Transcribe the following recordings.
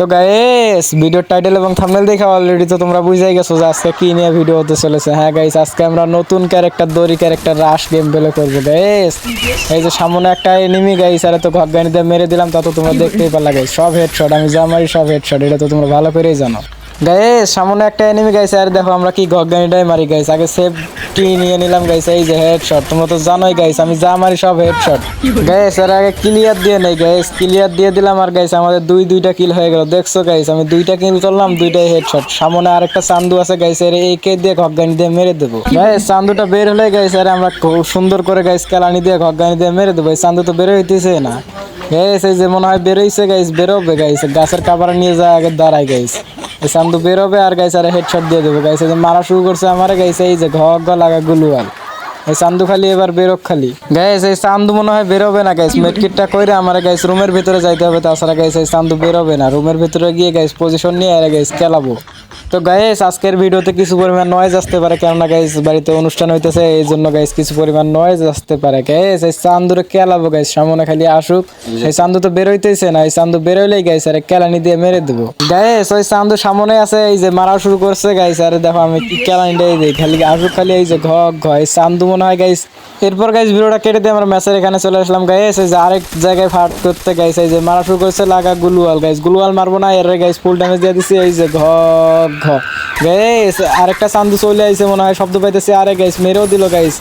তো গাইস ভিডিওর টাইটেল এবং থামনেল দেখে অলরেডি তো তোমরা বুঝেই গেছো যে আজকে কি নিয়ে ভিডিও হতে চলেছে। হ্যাঁ গাইস আজকে আমরা নতুন ক্যারেক্টার দড়ি ক্যারেক্টার রাশ গেম প্লে করব গাইস এই যে সামনে একটা এনিমি গাইস আরে তো ঘর গাড়িতে মেরে দিলাম, তা তো তোমরা দেখতেই পারলা গাইস সব হেডশট আমি যা মারি সব হেডশট এটা তো তোমরা ভালো করেই জানো। গাইস সামনে একটা এনিমি গাইস আর দেখো আমরা কি ঘরগানিটাই মারি গাইস আগে সেফটি নিয়ে নিলাম গাইস এই যে হেডশট তোমরা তো জানোই গাইস আমি যা মারি সব হেডশট গাইস আর আগে ক্লিয়ার দিয়ে নেই গাইস ক্লিয়ার দিয়ে দিলাম আর গাইস আমাদের দুই দুইটা কিল হয়ে গেল। দেখছ গাইস আমি দুইটা কিল করলাম, দুইটাই হেডশট সামনে আরেকটা চান্দু আছে গাইস এর একে দিয়ে ঘরগানি দিয়ে মেরে দেবো। গাইস চান্দুটা বের হলে গাইস আর আমরা খুব সুন্দর করে গাইস কেলানি দিয়ে ঘরগানি দিয়ে মেরে দেবো। এই চান্দু তো বের হইতেছে না। গাইস এই যে মনে হয় বেরোইছে গাইস বেরোবে গাইস গাছের কাবার নিয়ে যায়, আগে দাঁড়ায় গাইস চান্দু বেরোবে আর গাইছে আর হেডশট দিয়ে দেবে। গাইছে যে মারা শুরু করছে আমার, গাইছে এই যে ঘ ঘ লাগা আর এই চান্দু খালি এবার বেরোক খালি। গাইস এই চান্দু মনে হয় বেরোবে না গাইস মেডকিটটা কইরে আমার গাইস রুমের ভিতরে যাইতে হবে, তাছাড়া গাইস এই চান্দু বেরোবে না। রুমের ভিতরে গিয়ে গাইস পজিশন নিয়ে আর গাইস খেলাবো। তো গাইস আজকের ভিডিওতে কিছু পরিমাণ নয়েজ আসতে পারে, কেননা গাইস বাড়িতে অনুষ্ঠান হইতেছে, এই জন্য গাইস কিছু পরিমাণ নয়েজ আসতে পারে গাইস এই চান্দুরে খেলাবো গাইস সামনে খালি আসুক। এই চান্দু তো বেরোইতেছে না, এই চান্দু বেরোইলেই গাইস আরে কেলানি দিয়ে মেরে দেবো। গাইস ওই চান্দু সামনে আছে, এই যে মারা শুরু করছে গাইস আরে দেখো আমি কি কেলানি দিয়ে দিই, খালি আসুক খালি এই যে ঘ ঘ এই চান্দু মনে হয় গাইস এরপর গাইস ভিডিওটা কেটে দিয়ে আমরা ম্যাচের এখানে চলে আসলাম গাইস এই যে আরেক জায়গায় ফাট করতে গাইস এই যে মারা শুরু করছে লাগা গুলুয়াল। গাইস গুলুয়াল মারবো না, এর গাইস ফুল ড্যামেজ দিয়ে দিছি, এই যে ঘ ঘ গাইস আরেকটা চান্দু চলে আইছে মনে হয়, শব্দ পাইতেছে আরে গাইস মেরেও দিল গাইস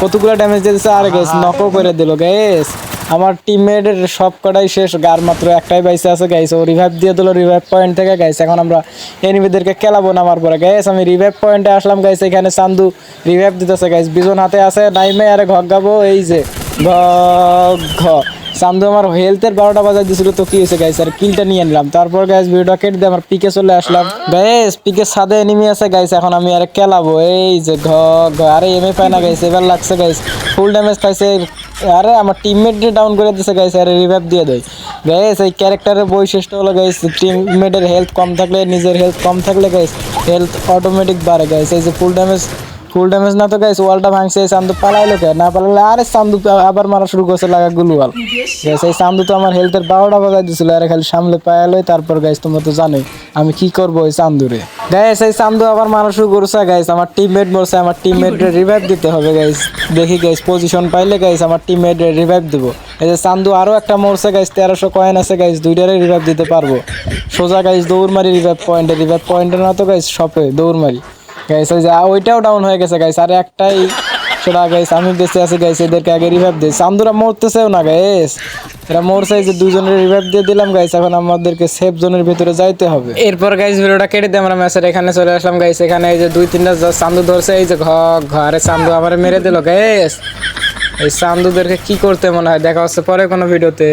কতগুলো ড্যামেজ দিয়ে দিছে আরে গাইস নকও করে দিল গাইস আমার টিমমেটের সব কটাই শেষ, গার মাত্র একটাই বাইসে আছে গাইস ও রিভাইভ দিয়ে দিল রিভাইভ পয়েন্ট থেকে গাইস এখন আমরা এনিমিদেরকে খেলাবো নামার পরে। গাইস আমি রিভাইভ পয়েন্টে আসলাম গাইস এখানে চান্দু রিভাইভ দিতেছে গাইস বিজন হাতে আছে নাইমে আরে ঘর গাবো এই যে ঘ ঘ চান্দু আমার হেলথের বারোটা বাজার দিছিল, তো কি হয়েছে গাইস আর কিলটা নিয়ে নিলাম। তারপর গাইস ভিডিওটা কেটে দিয়ে আমার পিকে চলে আসলাম। গাইস পিকে সাদে এনিমি আছে গাইস এখন আমি আর খেলাবো এই যে ঘ আরে এমএ পায় না গাইস এবার লাগছে গাইস ফুল ড্যামেজ পাইছে। আরে আমার টিমমেট ডাউন করে দিছে গাইস আরে রিভাইভ দিয়ে দেয়। গাইস এই ক্যারেক্টারের বৈশিষ্ট্য হলো গাইস টিমমেটের হেলথ কম থাকলে, নিজের হেলথ কম থাকলে গাইস হেলথ অটোমেটিক বাড়ে গাইস এই যে ফুল ড্যামেজ ফুল ড্যামেজ না তো গাইস ওয়ালটা ভাঙছে, এই চান্দু পালাইলো কে? না পালাইলে আরে চান্দু আবার মারা শুরু করছে লাগা গুলুয়াল। গাইস এই তো আমার হেলথের বারোটা বাজাই দিছিল আরে খালি সামলে পায়ালোই তারপর গাইস তোমরা তো জানোই, আমি কি করব ওই চান্দুরে গাইস এই চান্দু আবার মারা শুরু করছে গাইস আমার টিমমেট মরছে, আমার টিমমেট রিভাইভ দিতে হবে গাইস দেখি গাইস পজিশন পাইলে গাইস আমার টিমমেট রিভাইভ দেবো। এই যে চান্দু আরও একটা মরছে গাইস তেরোশো কয়েন আছে গাইস দুইটারে রিভাইভ দিতে পারব। সোজা গাইস দৌড় মারি রিভাইভ পয়েন্টে রিভাইভ পয়েন্টে না তো গাইস শপে দৌড় মারি গাইস ওই যে ওইটাও ডাউন হয়ে গেছে গাইস আর একটাই সেটা গাইস আমি বেঁচে আছি গাইস এদেরকে আগে রিভাইভ দিই চান্দুরা মরতেছেও না গাইস এরা মরছে যে দুজনের রিভাইভ দিয়ে দিলাম গাইস এখন আমাদেরকে সেফ জোনের ভিতরে যাইতে হবে। এরপর গাইস ভিডিওটা কেটে দিয়ে আমরা ম্যাচের এখানে চলে আসলাম গাইস এখানে এই যে দুই, তিনটা চান্দু ধরছে, এই যে ঘরে চান্দু আমার মেরে দিল গাইস এই চান্দুদেরকে কি করতে মনে হয়, দেখা হচ্ছে পরে কোনো ভিডিওতে।